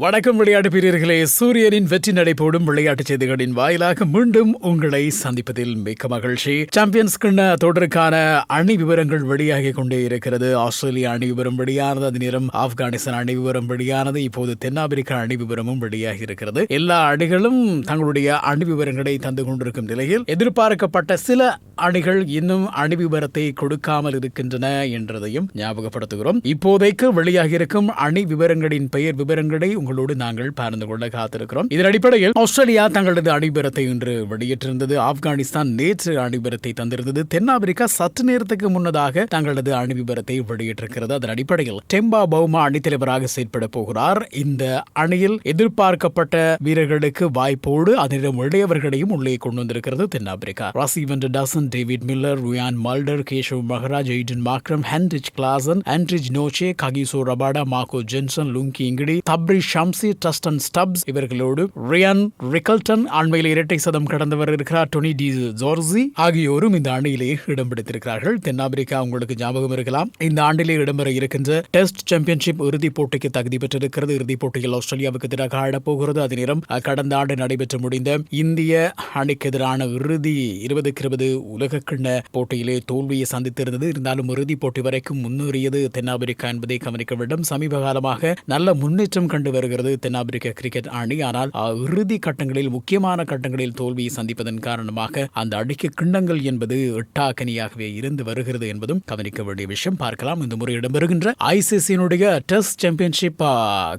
வணக்கம் விளையாட்டு பிரியர்களே. சூரியனின் வெற்றி நடைபோடும் விளையாட்டுச் செய்திகளின் வாயிலாக மீண்டும் உங்களை சந்திப்பதில் மிக்க மகிழ்ச்சி. சாம்பியன்ஸ் கிண்ண தொடருக்கான அணி விவரங்கள் வெளியாகி கொண்டே இருக்கிறது. ஆஸ்திரேலிய அணி விவரம் வெளியானது. அதே நேரம் ஆப்கானிஸ்தான் அணி விவரம் வெளியானது. இப்போது தென்னாப்பிரிக்கா அணி விவரமும் வெளியாகி இருக்கிறது. எல்லா அணிகளும் தங்களுடைய அணி விவரங்களை தந்து கொண்டிருக்கும் நிலையில் எதிர்பார்க்கப்பட்ட சில அணிகள் இன்னும் அணி விவரத்தை கொடுக்காமல் இருக்கின்றன என்றதையும் ஞாபகப்படுத்துகிறோம். இப்போதைக்கு வெளியாகி இருக்கும் அணி விவரங்களின் பெயர் விவரங்களை உங்களோடு நாங்கள் பகிர்ந்து கொள்ள காத்திருக்கிறோம். இதன் அடிப்படையில் ஆஸ்திரேலியா தங்களது அடிபரத்தை இன்று வெளியிட்டிருந்தது ஆப்கானிஸ்தான் நேற்று அடிபரத்தை தந்திருந்தது. தென்னாப்பிரிக்கா சற்று நேரத்துக்கு முன்னதாக தங்களது அணிவிபரத்தை வெளியிட்டிருக்கிறது அதன் அடிப்படையில் டெம்பா பவுமா அணித்தலைவராக செயற்பட போகிறார். இந்த அணியில் எதிர்பார்க்கப்பட்ட வீரர்களுக்கு வாய்ப்போடு அதனிடம் இளையவர்களையும் உள்ளே கொண்டு வந்திருக்கிறது தென்னாப்பிரிக்கா. ராசி வென்ற Dussen David Miller Wiaan Mulder Keshav Maharaj Aiden Markram Heinrich Klaasen Anrich Nortje Kagiso Rabada Marco Jansen Lungi Ngidi Tabraiz Shamsi Tristan Stubbs இவர்களோடு ரியான் ரிக்கல்டன் அண்மையில் இரட்டை சதம் கடந்தவர் இருக்கிறார் டொனி டி ஜோர்ஜி ஆகியோரும் இந்த அணியிலே இடம் பிடித்திருக்கிறார்கள் தென்னாப்பிரிக்கா உங்களுக்கு ஞாபகம் இருக்கலாம். இந்த ஆண்டிலே இடம்பெற இருக்கின்ற டெஸ்ட் சாம்பியன்ஷிப் இறுதிப் போட்டிக்கு தகுதி பெற்றிருக்கிறது. இறுதிப் போட்டியில் ஆஸ்திரேலியாவுக்கு எதிராக ஆடப்போகிறது அதே நேரம் கடந்த ஆண்டு நடைபெற்று முடிந்த இந்திய அணிக்கு எதிரான இறுதி இருபதுக்கு இருபது உலக கிண்ண போட்டியிலே தோல்வியை சந்தித்திருந்தது. இருந்தாலும் இறுதிப் போட்டி வரைக்கும் முன்னேறியது தென்னாப்பிரிக்கா என்பதை கவனிக்க வேண்டும். சமீப காலமாக நல்ல முன்னேற்றம் கண்டு வருகிறது தென்னாப்பிரிக்க கிரிக்கெட் அணி. ஆனால் இறுதி கட்டங்களில் முக்கியமான கட்டங்களில் தோல்வியை சந்திப்பதன் காரணமாக அந்த அடிக்கு கிண்ணங்கள் என்பது எட்டாக்கனியாகவே இருந்து வருகிறது என்பதும் கவனிக்க வேண்டிய விஷயம். பார்க்கலாம். இந்த முறை இடம்பெறுகின்ற ஐசிசியினுடைய டெஸ்ட் சாம்பியன்ஷிப்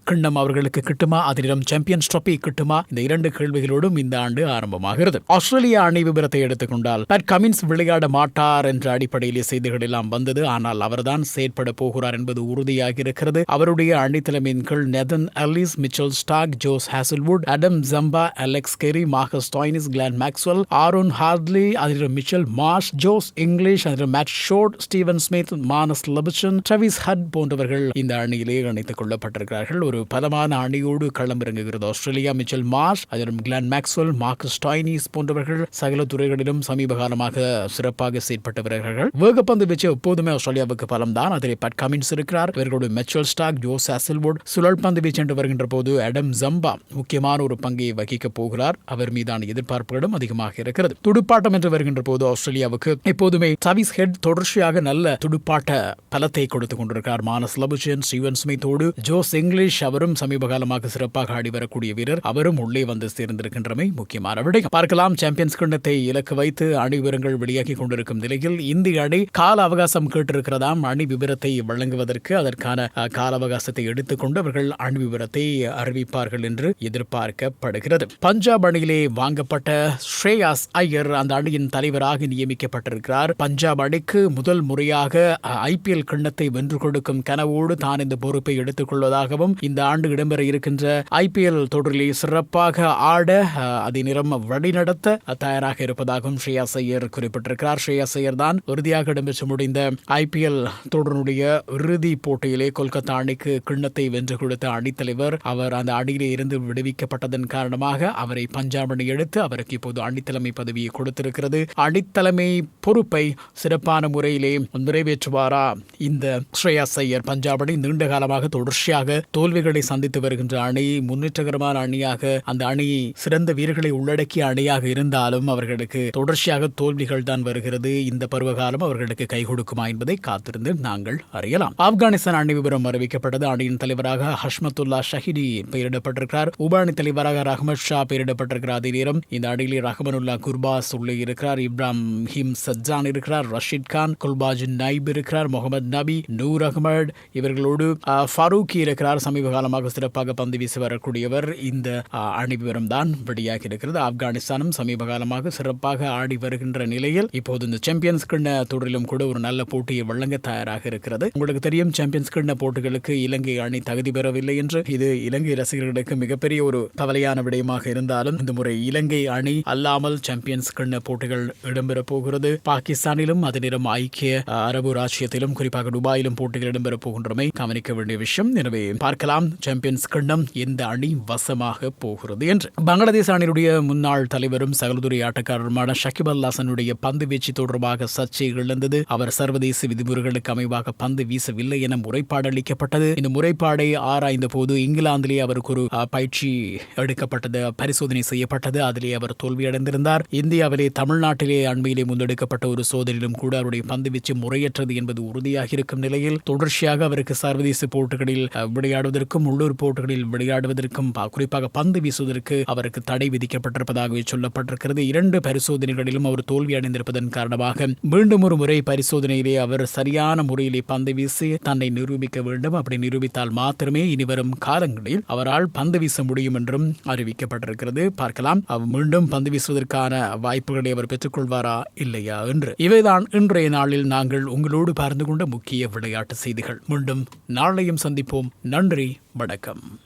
கிண்ணம் அவர்களுக்கு கிட்டுமா? அதனிடம் சாம்பியன்ஸ் ட்ரோபி கிட்டுமா? இந்த இரண்டு கேள்விகளோடும் இந்த ஆண்டு ஆரம்பமாகிறது. ஆஸ்திரேலிய அணி விபரத்தை எடுத்துக்கொண்டால் பட் கமின்ஸ் விளையாட மாட்டார் என்ற அடிப்படையிலே செய்திகள் எல்லாம் வந்தது. ஆனால் அவர்தான் செயற்பட போகிறார் என்பது உறுதியாக இருக்கிறது அவருடைய அணி தலைமையின் கீழ் Nathan Ellis Mitchell Starc Josh Hazlewood Adam Zampa Alex Carey Marcus Stoinis Glenn Maxwell Aaron Hardie அதில் மிச்சல் மார்ஷ் ஜோஸ் இங்கிலீஷ் அதில் Matt Short Steven Smith Marnus Labuschagne Travis Head போன்றவர்கள் இந்த அணியிலே இணைத்துக் கொள்ளப்பட்டிருக்கிறார்கள். ஒரு பலமான அணியோடு களமிறங்குகிறது. ஆஸ்திரேலியா மிச்சல் மார்ஷ் அதிலும் கிளான் மேக்ஸ்வெல் மார்க்கஸ் டாய்னிஸ் போன்றவர்கள் சகல துறைகளிலும் சமீப காலமாக சிறப்பாக செயற்பட்ட வருகிறார்கள். வேகப்பந்து வச்சு எப்போதுமே ஆஸ்திரேலியாவுக்கு பலம் தான் அதில் பட் கமின்ஸ் இருக்கிறார். இவர்களுடைய மெச்சுவல் ஸ்டாக் ஜோஸ் ஆசில்வுட் சுழல் பந்து வீச்சு என்று வருகின்ற போது அடம் ஜம்பா முக்கியமான ஒரு பங்கை வகிக்கப் போகிறார். அவர் மீதான எதிர்பார்ப்புகளும் அதிகமாக இருக்கிறது. துடுப்பாட்டம் என்று வருகின்ற போது ஆஸ்திரேலியாவுக்கு எப்போதுமே சவிஸ் ஹெட் தொடர்ச்சியாக நல்ல துடுப்பாட்ட பலத்தை கொடுத்துக் கொண்டிருக்கிறார். மானஸ் லபுஜன் ஸ்டீவன் ஸ்மித்தோடு ஜோஸ் இங்கிலீஷ் அவரும் சமீப காலமாக சிறப்பாக ஆடி வரக்கூடிய வீரர். அவரும் உள்ளே வந்து சேர்ந்திருக்கின்றமை முக்கியமான விடயம். பார்க்கலாம். சாம்பியன்ஸ் கிண்ணத்தை இலக்கு வைத்து அணி விவரங்கள் வெளியாகி கொண்டிருக்கும் நிலையில் இந்திய அணி கால அவகாசம் கேட்டிருக்கிறதாம். அணி விவரத்தை வழங்குவதற்கு அதற்கான கால அவகாசத்தை எடுத்துக்கொண்டு அவர்கள் அணி விவரத்தை அறிவிப்பார்கள் என்று எதிர்பார்க்கப்படுகிறது. பஞ்சாப் அணியிலே வாங்கப்பட்ட ஸ்ரேயாஸ் ஐயர் அந்த அணியின் தலைவராக நியமிக்கப்பட்டிருக்கிறார். பஞ்சாப் அணிக்கு முதல் முறையாக ஐபிஎல் கிண்ணத்தை வென்று கொடுக்கும் கனவோடு தான் இந்த பொறுப்பை எடுத்துக் கொள்வதாகவும் இந்த ஆண்டு இடம்பெற இருக்கின்ற ஐபிஎல் தொடரிலே சிறப்பாக ஆட அதை அதே நேரம் வழிநடத்த தயாராக இருப்பதாகவும் ஸ்ரேயாஸ் ஐயர் குறிப்பிட்டிருக்கிறார். ஸ்ரேயாஸ் ஐயர் தான் இறுதியாக இடம்பெற்று முடிந்த ஐபிஎல் தொடருடைய இறுதி போட்டியிலே கொல்கத்தா அணிக்கு கிண்ணத்தை வென்று கொடுத்த அணித்தலைவர் அவர் அந்த அணியிலே இருந்து விடுவிக்கப்பட்டதன் காரணமாக அவரை பஞ்சாப் அணி எடுத்து அவருக்கு இப்போது அணித்தலைமை பதவியை கொடுத்திருக்கிறது. அணித்தலைமை பொறுப்பை சிறப்பான முறையிலே நிறைவேற்றுவாரா? இந்த ஸ்ரேயாஸ் ஐயர் பஞ்சாப் அணி நீண்ட காலமாக தொடர்ச்சியாக தோல்விகளை சந்தித்து வருகின்ற அணி முன்னேற்றகரமான அணியாக அந்த அணி சிறந்த வீரர்களை உள்ளடக்கிய அணியாக இருந்தாலும் அவர்களுக்கு தொடர்ச்சியாக தோல்விகள் தான் வருகிறது. இந்த பருவகாலம் அவர்களுக்கு கை கொடுக்குமா என்பதை காத்திருந்து நாங்கள் அறியலாம். ஆப்கானிஸ்தான் அணி விவரம் அறிவிக்கப்பட்டது. அணியின் தலைவராக ஹஷ்மத்துல்லா ஷஹிடி பெயரிடப்பட்டிருக்கிறார். உப தலைவராக ரஹ்மத் ஷா பெயரிடப்பட்டிருக்கிறார். அதே நேரம் இந்த அணியிலே ரஹ்மனுல்லா குர்பாஸ் உள்ளே இருக்கிறார். இப்ராம் ஹிம் சஜான் இருக்கிறார். ரஷீத் கான் குல்பாஜ் நைப் இருக்கிறார். முகமது நபி நூர் அகமது இவர்களோடு அஹ், ஃபரூக்கி இருக்கிறார். சமீப காலமாக சிறப்பாக பந்து வீசி வரக்கூடியவர் இந்த அஹ், அணி விவரம் தான் வெளியாகி இருக்கிறது. ஆப்கானிஸ்தானும் சமீப காலமாக சிறப்பாக ஆடி வருகின்ற நிலையில் இப்போது இந்த சாம்பியன்ஸ் கிண்ண தொடரிலும் கூட ஒரு நல்ல போட்டியை வழங்க தயாராக இருக்கிறது. உங்களுக்கு தெரியும் சாம்பியன்ஸ் கிண்ண போட்டிகளுக்கு இலங்கை அணி தகுதி பெறவில்லை என்று. இது இலங்கை ரசிகர்களுக்கு மிகப்பெரிய ஒரு கவலையான விடயமாக இருந்தாலும் இந்த முறை இலங்கை அணி அல்லாமல் சாம்பியன்ஸ் கிண்ண போட்டிகள் இடம்பெறப் போகிறது. பாகிஸ்தானிலும் அதே நேரம் ஐக்கிய அரபு ராஜ்யத்திலும் குறிப்பாக துபாயிலும் போட்டிகள் இடம்பெறப் போகின்றமை கவனிக்க வேண்டிய விஷயம். எனவே பார்க்கலாம் சாம்பியன்ஸ் கிண்ணம் எந்த அணி வசமாக போகிறது என்று. பங்களாதேஷ் அணியினுடைய முன்னாள் தலைவரும் சகலதுறை ஆட்டக்காரருமான ஷகிப் அல் ஹசனுடைய பந்து வீச்சு தொடர்பாக சர்ச்சை எழுந்தது. அவர் சர்வதேச விதிமுறைகளுக்கு அமைவாக பந்து வீசவில்லை என முறைப்பாடு அளிக்கப்பட்டது. இந்த முறைப்பாடை ஆராய்ந்த போது இங்கிலாந்திலே அவருக்கு ஒரு பயிற்சி எடுக்கப்பட்டது பரிசோதனை செய்யப்பட்டது. அதிலே அவர் தோல்வியடைந்திருந்தார். இந்தியாவிலே தமிழ்நாட்டிலே அண்மையிலே முன்னெடுக்கப்பட்ட ஒரு சோதனையிலும் கூட அவருடைய பந்துவீச்சு முறையற்றது என்பது உறுதியாக இருக்கும் நிலையில் தொடர்ச்சியாக அவருக்கு சர்வதேச போட்டிகளில் விளையாடுவதற்கும் உள்ளூர் போட்டிகளில் விளையாடுவதற்கும் குறிப்பாக பந்து வீசுவதற்கு அவருக்கு தடை விதிக்கப்பட்டிருப்பதாகவே சொல்லப்பட்டிருக்கிறது. இரண்டு பரிசோதனைகளிலும் அவர் தோல்வி அடைந்திருப்பதன் காரணமாக மீண்டும் ஒரு முறை பரிசோதனையிலே அவர் சரியான முறையிலே பந்து வீசி தன்னை நிரூபிக்க வேண்டும். அப்படி நிரூபித்தால் மாத்திரமே இனிவரும் கால காலங்களில் அவரால் பந்து வீச முடியும் என்றும் அறிவிக்கப்பட்டிருக்கிறது. பார்க்கலாம். அவர் மீண்டும் பந்து வீசுவதற்கான வாய்ப்புகளை அவர் பெற்றுக்கொள்வாரா இல்லையா என்று. இவைதான் இன்றைய நாளில் நாங்கள் உங்களோடு பகிர்ந்து கொண்ட முக்கிய விளையாட்டு செய்திகள். மீண்டும் நாளையும் சந்திப்போம். நன்றி. வணக்கம்.